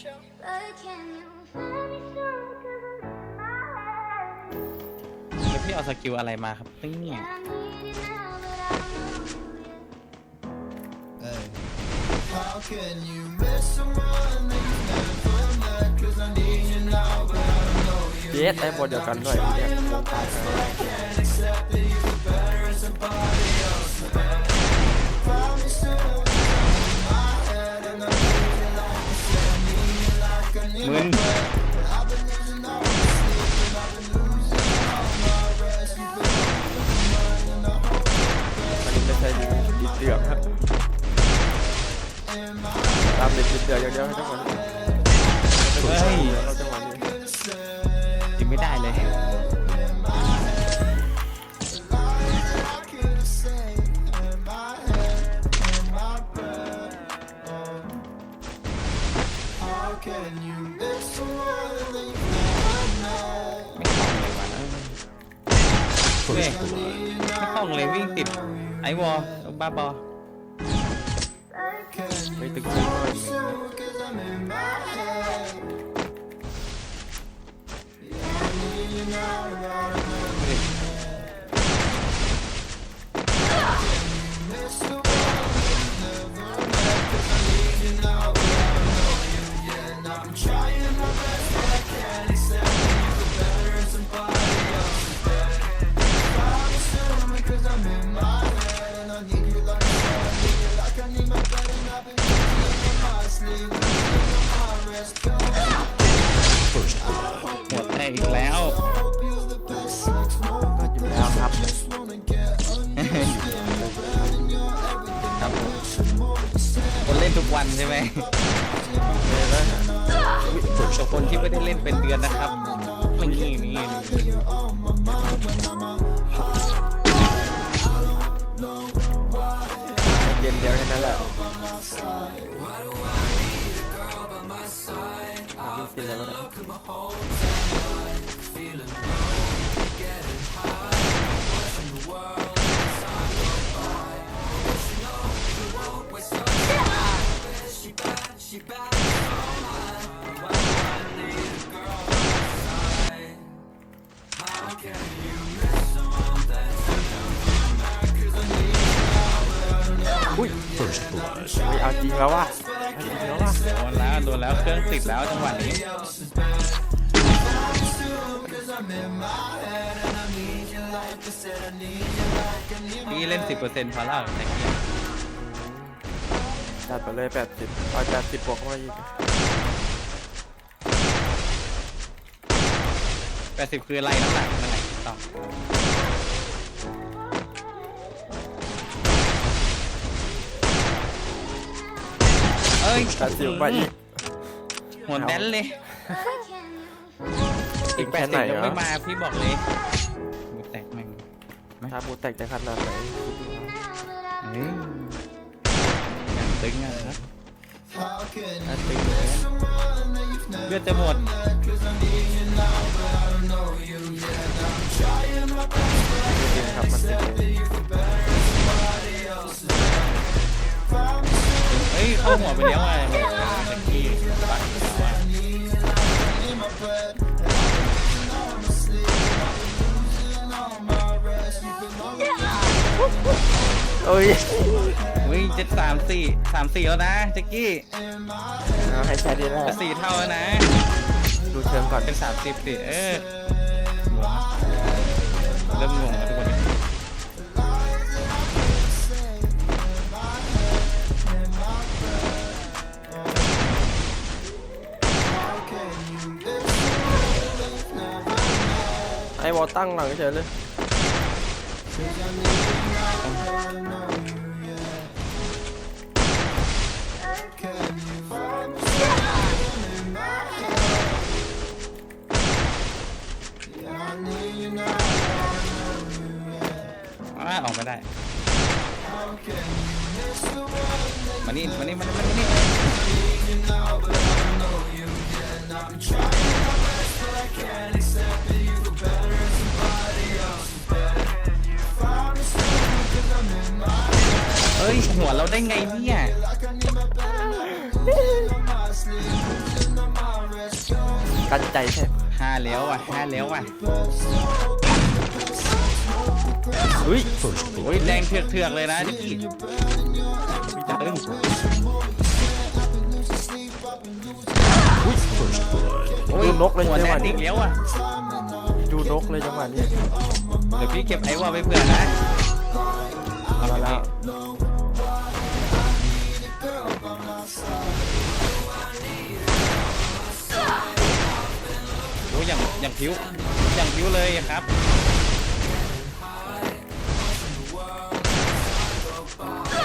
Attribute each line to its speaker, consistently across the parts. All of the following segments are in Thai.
Speaker 1: แล้วพี่เอาสกิลอะไรมาครับเนี่ย
Speaker 2: Hey. How can you miss someone that you never met? Cause I need you now, but I don't know you.
Speaker 3: เยสได้บทเดียวกันด้วยเนี่ย
Speaker 2: Can't accept that you feel better than somebody else.
Speaker 1: มึน
Speaker 3: เล
Speaker 1: ยว่ะเอ้ยไม่คล่องเลยวิ่งติดไอวอลบ้าบอ
Speaker 2: Can
Speaker 3: ไม่
Speaker 2: you
Speaker 3: ตึงจริงเลย
Speaker 2: so cause
Speaker 1: หมดได้อีกแล้ว
Speaker 3: ก็อยู่แล้วครับ
Speaker 1: ครับผมคนเล่นทุกวันใช่ไหมกับคนที่ไม่ได้เล่นเป็นเดือนนะครับนี่นี่นี่
Speaker 3: เกมเดียวแค่นั้นแหละ อะวิ่งกินแล้วก็ได้อุ้ยไม่เอาจ
Speaker 1: โดนแล้วโดนแล้วเครื่องติดแล้วจังหวะนี้พี่เล่น 10%พอแล้วแต่เกียร์
Speaker 3: จัดไปเลยแปดสิบเอาแปดสิบบวกเข้ามาอีก
Speaker 1: 80คืออะไรน้ำหนักนั่นแหละต้อ อ้ย
Speaker 3: แปดสิบมาอีก
Speaker 1: หัวแดนเลยอีก
Speaker 3: แค่ไหน
Speaker 1: 80ยัง
Speaker 3: วะ
Speaker 1: ไม่มาพี่บอกเลยหัวแตกแม่ง
Speaker 3: ถ้าบูแตกจะขนาดไหน
Speaker 1: เฮ้ยอย่างตึงอะครับ
Speaker 2: How can
Speaker 1: ถ้าตึงเลย
Speaker 2: someone that you've never
Speaker 1: เลือดจะหมด
Speaker 2: met Cause I need you now, but I don't know you yet And I'm trying my best, but I
Speaker 3: จริงครับมันติด
Speaker 2: accept
Speaker 1: เฮ้ยเข้าหัวไปเลี้ยวไงตะกี้ปัดแล้วอะ
Speaker 2: in my bed And I've been losing all my sleep And I've been losing all my rest You've been lonely
Speaker 3: เอ้ย
Speaker 1: เฮ้ยเจ็ดสามสี่สามสี่แล้วนะแจ็กกี้
Speaker 2: in my
Speaker 3: เอาให้แค่นี้แหละ
Speaker 1: จะสี่เท่าแล้วนะ
Speaker 3: ดูเชิงก่อน
Speaker 1: เป็นสามสิบสิเออเริ่มงงแล้วทุกคน
Speaker 3: ไอ้วอลตั้งหลังเฉยเลย
Speaker 1: อ่าออกไม่ได้ มานี่มานี่มานี่มานี่ เฮ้ยหัวเราได้ไงเนี่ย
Speaker 3: กันใจแทบ
Speaker 1: ห้าแล้วอะห้าแล้วอะ
Speaker 3: เฮ้ย
Speaker 1: โอ้ยแรงเถือกๆเลยนะจิกกี้พี่จะตึงโอ้ย
Speaker 3: ดูนกเลย
Speaker 1: หัว
Speaker 3: จัง
Speaker 1: แน่
Speaker 3: หวะ
Speaker 1: น
Speaker 3: นี้
Speaker 1: อีกแล้วอะ
Speaker 3: ดูนกเลยจังหวะนี้
Speaker 1: เดี๋ยวพี่เก็บไอ้วอลไปเผื่อนะ
Speaker 3: เอามาแล้ว
Speaker 1: อ้ยอย่างอย่างผิวอย่างผิวเลยครับ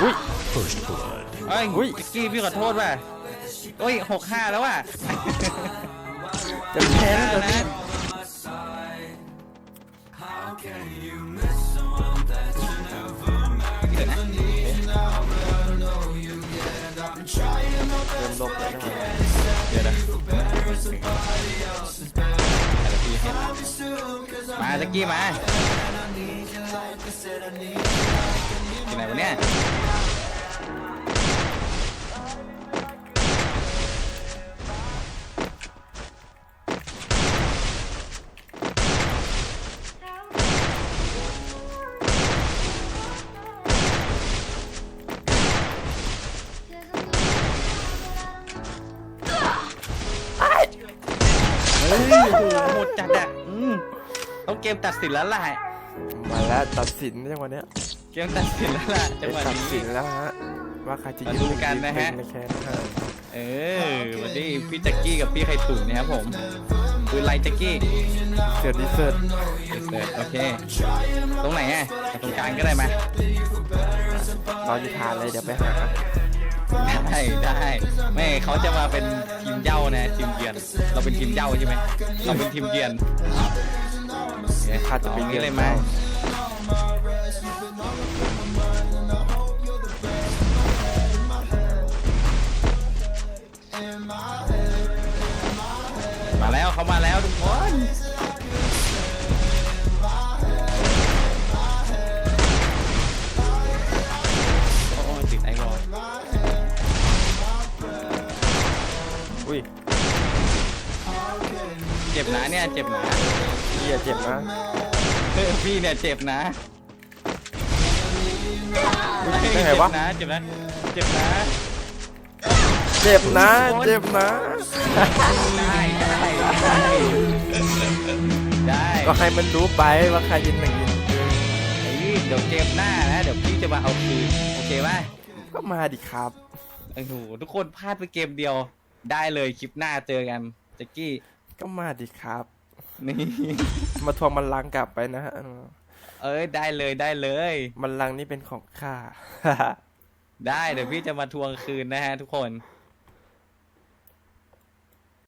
Speaker 3: อุ้ย
Speaker 1: เอ้ย
Speaker 3: อุ๊ย
Speaker 1: จิกกี้พี่ขอโทษว่ะโอ้ยหกห้าแล้วว่ะ
Speaker 3: จะแพ้แล้ว
Speaker 1: นะ
Speaker 3: มา
Speaker 1: จิกกี้มาที่ไหนวะเนี่ย กมตัดสินแล้วล่ะ
Speaker 3: มาแล้วตัดสินจังหวะเนี้ย
Speaker 1: เกมตัดสินแล้วล่ะจังหวะ
Speaker 3: ตัดสิ
Speaker 1: นี้
Speaker 3: นแล้วฮะว่าใครจะ
Speaker 1: มา
Speaker 3: ยื
Speaker 1: ดูกันนะฮะ
Speaker 3: ในแคนห้า
Speaker 1: เออวันนี้พี่แจ็กกี้กับพี่ไข่ตุ๋นเนะครับผมคือไลน์แจ็กกี้
Speaker 3: เสือดีเซิร์ต
Speaker 1: เสิร์ฟโอเค ตรงไหนอะตรงกลางก็ได้ไหม
Speaker 3: รออยู่ทานเลยเดี๋ยวไปหา
Speaker 1: ได้ได้ไม่เขาจะมาเป็นทีมเหย้านะทีมเยือน เราเป็นทีมเหย้าใช่ไหมเราเป็นทีมเยือน โอเค
Speaker 3: ข้าจะไป
Speaker 1: เอา
Speaker 3: เยื
Speaker 1: งี้
Speaker 3: อน
Speaker 1: เลยไหมมาแล้วเขามาแล้วทุกคนโอ้โอ้ติดไอวอล
Speaker 3: อุ้ย
Speaker 1: เจ็บนะเนี่ยเจ็บนะ
Speaker 3: เฮียเจ็บนะ
Speaker 1: เฮ้ยพี่เนี่ยเจ็บนะ
Speaker 3: ได้ไงวะ
Speaker 1: เจ็บนะเจ็บนะ
Speaker 3: เจ็บนะ เจ็บนะ
Speaker 1: ได้ได้ได้ได้
Speaker 3: ก็ให้มันรู้ไปว่าใครยินหนึ่งยินหนึ่ง
Speaker 1: เฮ้ยเดี๋ยวเกมหน้านะเดี๋ยวพี่จะมาเอาคืนโอเคป่ะ
Speaker 3: ก็มาดิครับ
Speaker 1: โอ้โหทุกคนพลาดไปเกมเดียว ได้เลยคลิปหน้าเจอกันแจ็กกี้
Speaker 3: ก็มาดิครับ
Speaker 1: นี่
Speaker 3: มาทวงมันลังก์กลับไปนะฮะ
Speaker 1: เอ้ยได้เลยได้เลย
Speaker 3: มันลังก์นี่เป็นของข้า
Speaker 1: ได้เดี๋ยวพี่จะมาทวงคืนนะฮะทุกคน
Speaker 3: โ